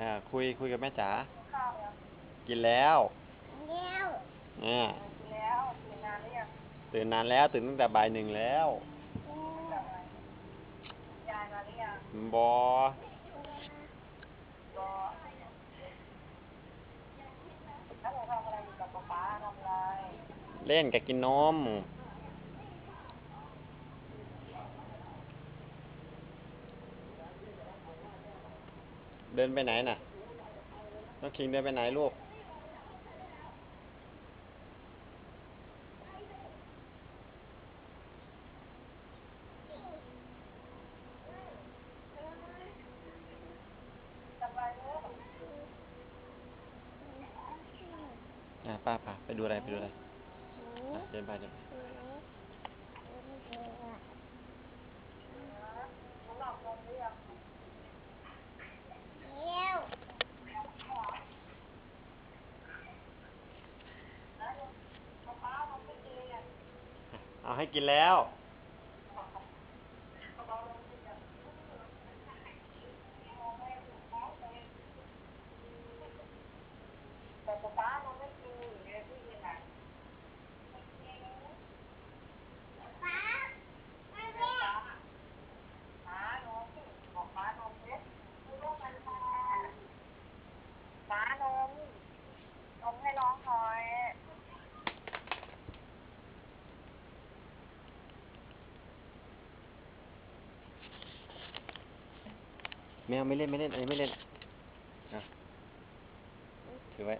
อ่าคุยคุยกับแม่จ๋าข้าวยังกินแล้วเลี้ยวอ่ากินแล้วกินนานหรือยังตื่นนานแล้ว ตื่นตั้งแต่บ่ายหนึ่งแล้วกลับมายายมาหรือยังบอก็ถ้าเราทำอะไรอยู่กับป๊าป๊าทำอะไร เล่นกับกินนม ดินไปไหนน่ะ น้องคิงเดินไปไหนลูกสบายเลยอะป้าป้าไปดูอะไรไปดูอะไรอะเดินไปเดินไปนูหลับนอนหรือยัง เลี้ยว ป๊าป๊าทำไม่ดีอะ เอาให้กินแล้วนไม่กินอยู่ในที่กินอะป้ามาป๊าเลี้ย ไม่เอานมนมให้น้องหน่อยแมวไม่เล่นไม่เล่นอันนี้ไม่เล่นอะถือไว้